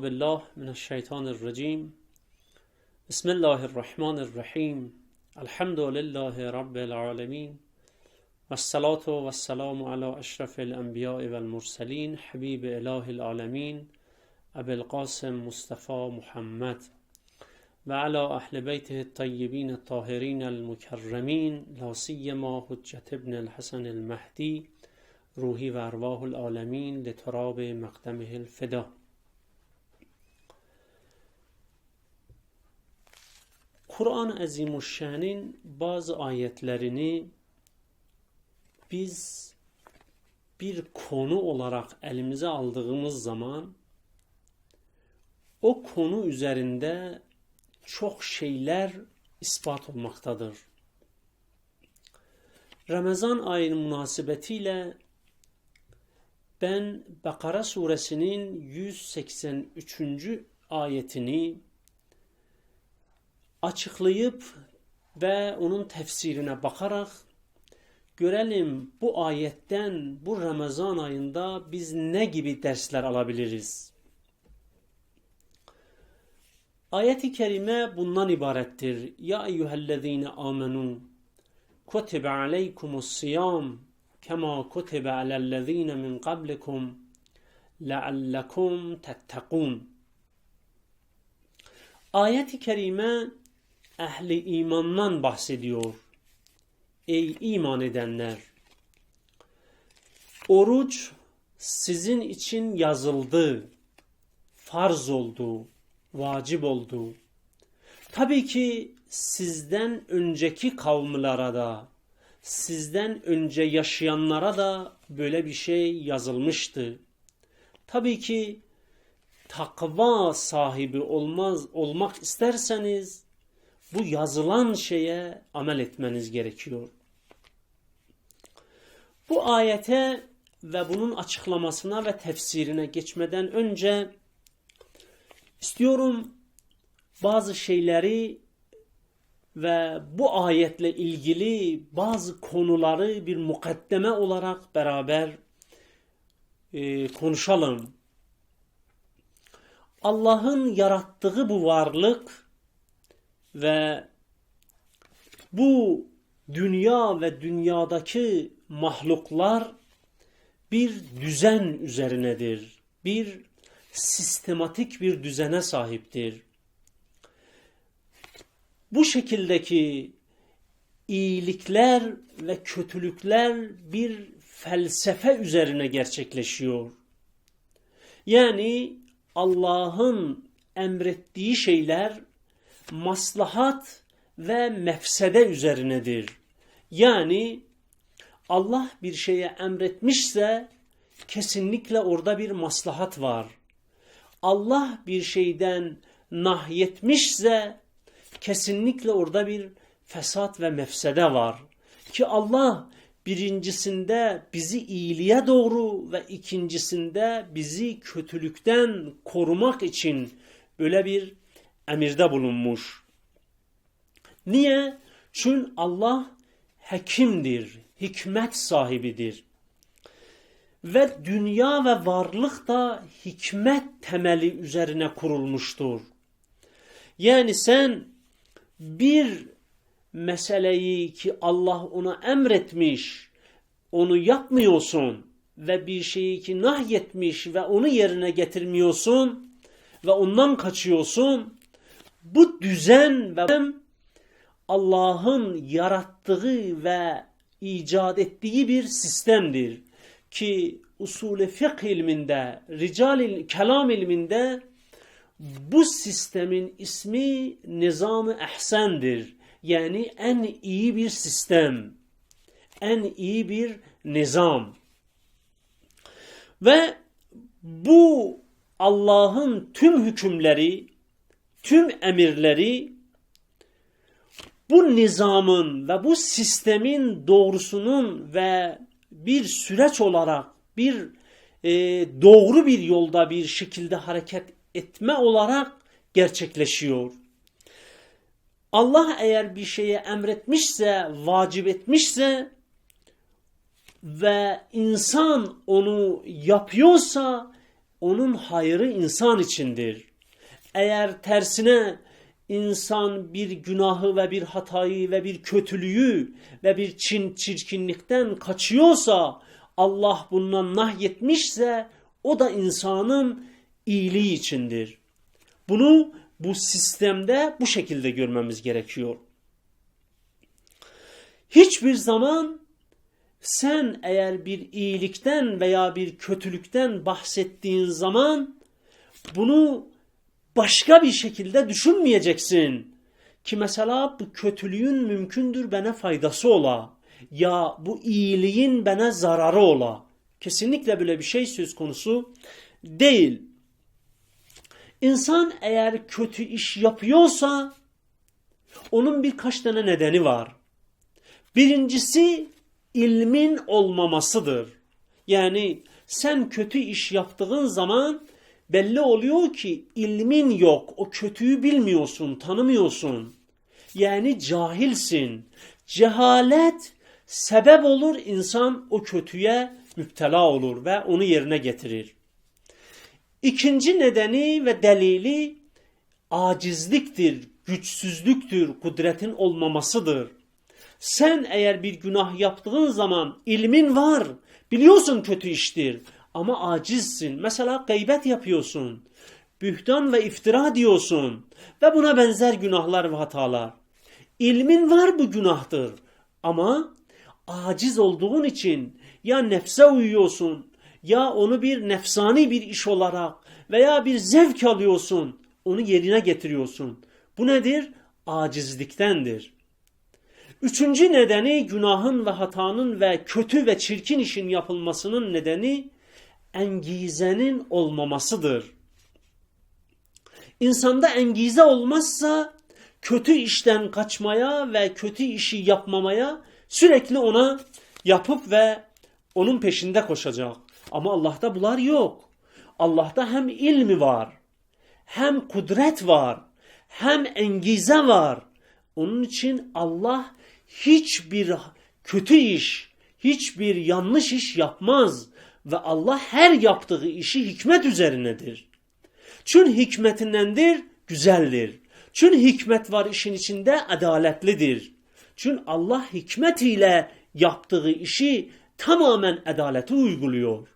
اعوذ بالله من الشیطان الرجیم. بسم الله الرحمن الرحیم. الحمد لله رب العالمین. والصلاة والسلام على اشرف الانبیاء والمرسلین. حبیب اله العالمین. ابو القاسم مصطفى محمد. و على اهل بیته الطیبین الطاهرین المکرمین. لا سیما حجت ابن الحسن المهدی. روحی و ارواح العالمین. لتراب مقدمه الفدا. Kur'an-ı Azimuşşan'ın bazı ayetlerini biz bir konu olarak elimize aldığımız zaman o konu üzerinde çok şeyler ispat olmaktadır. Ramazan ayının münasebetiyle ben Bakara suresinin 183. ayetini açıklayıp ve onun tefsirine bakarak görelim bu ayetten bu Ramazan ayında biz ne gibi dersler alabiliriz? Ayet-i kerime bundan ibarettir. Ya eyyühellezine amenu kutibe aleykumus siyam kema kutibe alellezine min qablikum leallekum tettekun. Ayet-i kerime ehli imandan bahsediyor. Ey iman edenler! Oruç sizin için yazıldı, farz oldu, vacip oldu. Tabii ki sizden önceki kavimlere da, sizden önce yaşayanlara da böyle bir şey yazılmıştı. Tabii ki takva sahibi olmaz olmak isterseniz bu yazılan şeye amel etmeniz gerekiyor. Bu ayete ve bunun açıklamasına ve tefsirine geçmeden önce istiyorum bazı şeyleri ve bu ayetle ilgili bazı konuları bir mukaddeme olarak beraber e, konuşalım. Allah'ın yarattığı bu varlık ve bu dünya ve dünyadaki mahluklar bir düzen üzerinedir. Bir sistematik bir düzene sahiptir. Bu şekildeki iyilikler ve kötülükler bir felsefe üzerine gerçekleşiyor. Yani Allah'ın emrettiği şeyler maslahat ve mefsede üzerinedir. Yani Allah bir şeye emretmişse kesinlikle orada bir maslahat var. Allah bir şeyden nahyetmişse kesinlikle orada bir fesat ve mefsede var. Ki Allah birincisinde bizi iyiliğe doğru ve ikincisinde bizi kötülükten korumak için böyle bir emirde bulunmuş. Niye? Çünkü Allah hekimdir, hikmet sahibidir. Ve dünya ve varlık da hikmet temeli üzerine kurulmuştur. Yani sen bir meseleyi ki Allah ona emretmiş, onu yapmıyorsun ve bir şeyi ki nahyetmiş ve onu yerine getirmiyorsun ve ondan kaçıyorsun. Bu düzen ve Allah'ın yarattığı ve icat ettiği bir sistemdir. Ki usulü fıkh ilminde, rical kelam ilminde bu sistemin ismi nizam-ı ehsendir. Yani en iyi bir sistem, en iyi bir nizam. Ve bu Allah'ın tüm hükümleri, tüm emirleri bu nizamın ve bu sistemin doğrusunun ve bir süreç olarak bir e, doğru bir yolda bir şekilde hareket etme olarak gerçekleşiyor. Allah eğer bir şeye emretmişse, vacip etmişse ve insan onu yapıyorsa onun hayrı insan içindir. Eğer tersine insan bir günahı ve bir hatayı ve bir kötülüğü ve bir çin çirkinlikten kaçıyorsa Allah bundan nahyetmişse o da insanın iyiliği içindir. Bunu bu sistemde bu şekilde görmemiz gerekiyor. Hiçbir zaman sen eğer bir iyilikten veya bir kötülükten bahsettiğin zaman bunu başka bir şekilde düşünmeyeceksin. Ki mesela bu kötülüğün mümkündür bana faydası ola. Ya bu iyiliğin bana zararı ola. Kesinlikle böyle bir şey söz konusu değil. İnsan eğer kötü iş yapıyorsa onun birkaç tane nedeni var. Birincisi ilmin olmamasıdır. Yani sen kötü iş yaptığın zaman belli oluyor ki ilmin yok. O kötüyü bilmiyorsun, tanımıyorsun. Yani cahilsin. Cehalet sebep olur insan o kötüye müptela olur ve onu yerine getirir. İkinci nedeni ve delili acizliktir, güçsüzlüktür, kudretin olmamasıdır. Sen eğer bir günah yaptığın zaman ilmin var, biliyorsun kötü iştir ama acizsin. Mesela gıybet yapıyorsun, bühtan ve iftira diyorsun ve buna benzer günahlar ve hatalar. İlmin var bu günahtır ama aciz olduğun için ya nefse uyuyorsun ya onu bir nefsani bir iş olarak veya bir zevk alıyorsun, onu yerine getiriyorsun. Bu nedir? Acizliktendir. Üçüncü nedeni günahın ve hatanın ve kötü ve çirkin işin yapılmasının nedeni engizenin olmamasıdır. İnsanda engize olmazsa kötü işten kaçmaya ve kötü işi yapmamaya sürekli ona yapıp ve onun peşinde koşacak. Ama Allah'ta bunlar yok. Allah'ta hem ilmi var, hem kudret var, hem engize var. Onun için Allah hiçbir kötü iş, hiçbir yanlış iş yapmaz ve Allah her yaptığı işi hikmet üzerinedir. Çünkü hikmetindendir, güzeldir. Çünkü hikmet var işin içinde adaletlidir. Çünkü Allah hikmet ile yaptığı işi tamamen adaleti uyguluyor.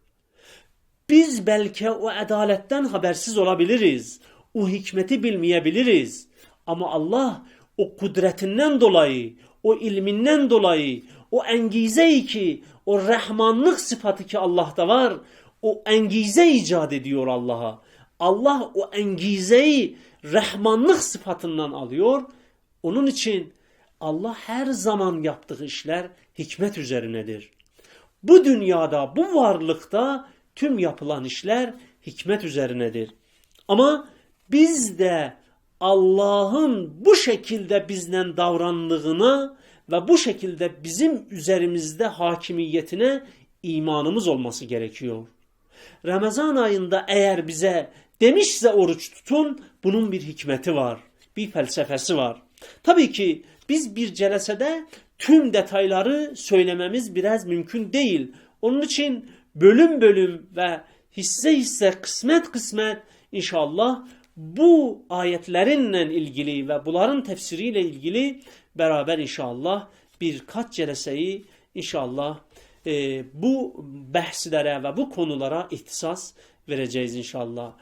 Biz belki o adaletten habersiz olabiliriz. O hikmeti bilmeyebiliriz. Ama Allah o kudretinden dolayı, o ilminden dolayı, o engize ki, o rahmanlık sıfatı ki Allah'ta var, o engize icat ediyor Allah'a. Allah o engizeyi rahmanlık sıfatından alıyor. Onun için Allah her zaman yaptığı işler hikmet üzerinedir. Bu dünyada, bu varlıkta tüm yapılan işler hikmet üzerinedir. Ama biz de Allah'ın bu şekilde bizden davrandığına ve bu şekilde bizim üzerimizde hakimiyetine imanımız olması gerekiyor. Ramazan ayında eğer bize demişse oruç tutun bunun bir hikmeti var. Bir felsefesi var. Tabii ki biz bir celesede tüm detayları söylememiz biraz mümkün değil. Onun için bölüm bölüm ve hisse hisse kısmet kısmet inşallah bu ayetlerinle ilgili ve bunların tefsiriyle ilgili beraber inşallah birkaç celeseyi inşallah e, bu bahslere ve bu konulara ihtisas vereceğiz inşallah.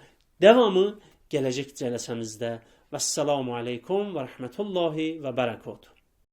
Devamı gelecek celesemizde. Vesselamu Aleyküm ve Rahmetullahi ve Berekatuhu.